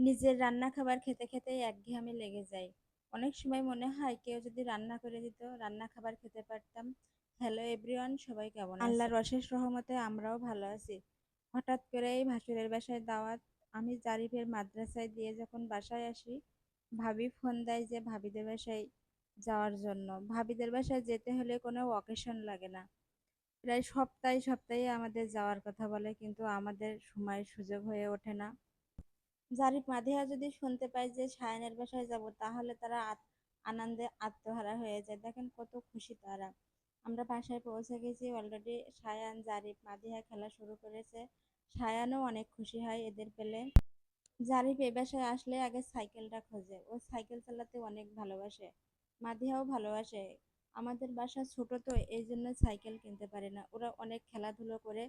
নিজের রান্না খাবার খেতে খেতেই একঘেয়েমি লেগে যায়। অনেক সময় মনে হয় কেউ যদি রান্না করে দিত, রান্না খাবার খেতে পারতাম। হ্যালো এভরিওয়ান সবাই কেমন আল্লাহর অশেষ রহমতে আমরাও ভালো আছি। হঠাৎ করেই ভাসুরের বাসায় দাওয়াত। আমি জারিফের মাদ্রাসায় দিয়ে যখন বাসায় আসি, ভাবি ফোন দেয় যে ভাবিদের বাসায় যাওয়ার জন্য। ভাবিদের বাসায় যেতে হলে কোনো অকেশন লাগে না। প্রায় সপ্তাহে সপ্তাহে আমাদের যাওয়ার কথা বলে, কিন্তু আমাদের সময় সুযোগ হয়ে ওঠে না। জারিফ মাধিয়া যদি শুনতে পায় যে সায়ানের বাসায় যাব, তাহলে তারা আনন্দে আত্মহারা হয়ে যায়। দেখেন কত খুশি তারা। আমরা বাসায় পৌঁছে গেছি অলরেডি সায়ান, জারিফ মাধিয়া খেলা শুরু করেছে। সায়ানও অনেক খুশি হয় এদের পেলে। জারিফ এ বাসায় আসলে আগে সাইকেলটা খোঁজে। ও সাইকেল চালাতে অনেক ভালোবাসে। মাদিহাও ভালোবাসে। আমাদের বাসা ছোট তো, এই জন্য সাইকেল কিনতে পারে না। ওরা অনেক খেলাধুলো করে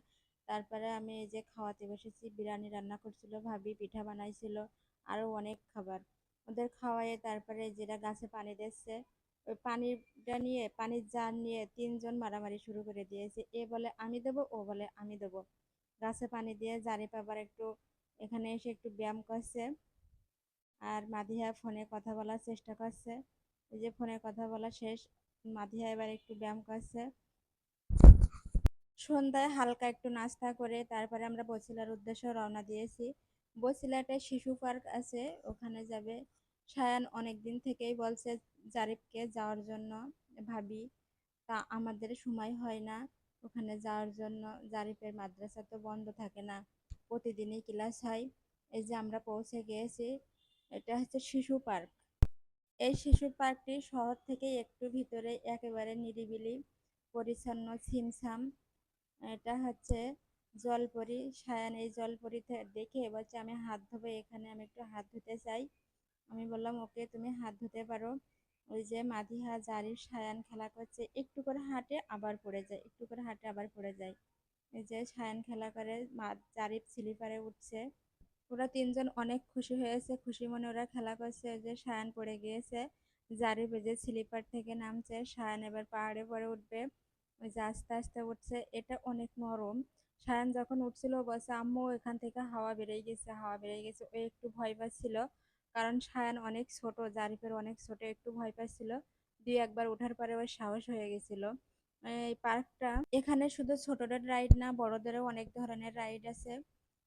তারপরে আমি এই যে খাওয়াতে বসেছি, বিরিয়ানি রান্না করছিল, ভাবি পিঠা বানাইছিল আরও অনেক খাবার। ওদের খাওয়াইয়ে তারপরে যেটা গাছে পানি দিচ্ছে, ওই পানিটা নিয়ে, পানির জার নিয়ে তিনজন মারামারি শুরু করে দিয়েছে, এ বলে আমি দেবো, ও বলে আমি দেবো। গাছে পানি দিয়ে জারি পাবার একটু, এখানে এসে একটু ব্যায়াম করছে, আর মাধিয়া ফোনে কথা বলার চেষ্টা করছে। এই যে ফোনে কথা বলা শেষ মাধিয়া এবার একটু ব্যায়াম করছে। সন্ধ্যায় হালকা একটু নাস্তা করে তারপরে আমরা বছিলার উদ্দেশ্যে রওনা দিয়েছি। বছিলাতে শিশু পার্ক আছে, ওখানে যাবে। সায়ান অনেক দিন থেকেই বলছে জারিফকে যাওয়ার জন্য, ভাবি, তা আমাদের সময় হয় না। ওখানে যাওয়ার জন্য জারিফের মাদ্রাসা তো বন্ধ থাকে না, প্রতিদিনই ক্লাস হয়। এই যে আমরা পৌঁছে গিয়েছি, এটা হচ্ছে শিশু পার্ক। এই শিশু পার্কটি শহর থেকে একটু ভিতরে একেবারে নিরিবিলি, পরিচ্ছন্ন, ছিমছাম। এটা হচ্ছে জলপরি, সায়ান এই জলপরি দেখে বলছে আমি হাত ধোবো, এখানে আমি একটু হাত ধুতে চাই। আমি বললাম, ওকে, তুমি হাত ধুতে পারো। ওই যে মাদিহা, জারির সায়ান খেলা করছে, একটু করে হাঁটে আবার পড়ে যায়, একটু করে হাঁটে আবার পড়ে যায়। এই যে সায়ান খেলা করে জারিফ স্লিপারে উঠছে। ওরা তিনজন অনেক খুশি হয়েছে, খুশি মনে ওরা খেলা করছে ওই যে সায়ান পড়ে গিয়েছে। জারিফ যে স্লিপার থেকে নামছে, সায়ান এবার পাহাড়ে পরে উঠবে। ওই যে আস্তে আস্তে উঠছে, এটা অনেক নরম। সায়ান যখন উঠছিল, বলছে, আম্মু, এখান থেকে হাওয়া বেরিয়ে গেছে, হাওয়া বেরিয়ে গেছে। ও একটু ভয় পাচ্ছিল, কারণ সায়ান অনেক ছোট, জারিফের অনেক ছোট, একটু ভয় পাচ্ছিল। দুই একবার ওঠার পরে ওর সাহস হয়ে গেছিল। এই পার্কটা, এখানে শুধু ছোটদের রাইড না, বড়দেরও অনেক ধরনের রাইড আছে।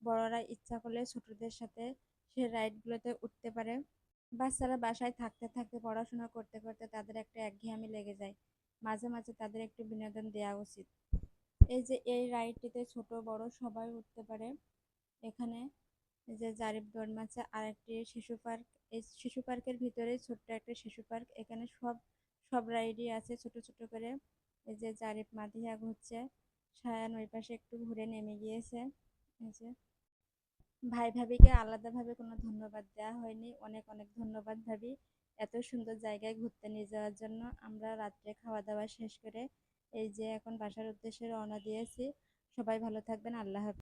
বড়রা ইচ্ছা করলে ছোটদের সাথে সে রাইডগুলোতে উঠতে পারে। বাচ্চারা বাসায় থাকতে থাকতে, পড়াশোনা করতে করতে তাদের একটা একঘেয়েমি লেগে যায়। মাঝে মাঝে তাদের একটু বিনোদন দেওয়া উচিত। এই যে, এই রাইডটিতে ছোট বড় সবাই উঠতে পারে। এখানে যে, জারিফ দরমাচা আর একটি শিশু পার্ক। এই শিশু পার্কের ভিতরে ছোট্ট একটা শিশু পার্ক। এখানে সব সব রাইডই আছে ছোট ছোট করে। এই যে, জারিফ মাদিয়া ঘুরছে। সায়ান ওই পাশে একটু ঘুরে নেমে গিয়েছে। এই যে, ভাই ভাবিকে আলাদাভাবে কোনো ধন্যবাদ দেওয়া হয়নি। অনেক অনেক ধন্যবাদ ভাবি। এত সুন্দর জায়গায় ঘুরতে নিয়ে যাওয়ার জন্য আমরা রাত্রে খাওয়া দাওয়া শেষ করে এই যে এখন বাসার উদ্দেশ্যে রওনা দিয়েছি। সবাই ভালো থাকবেন, আল্লাহ হাফিজ।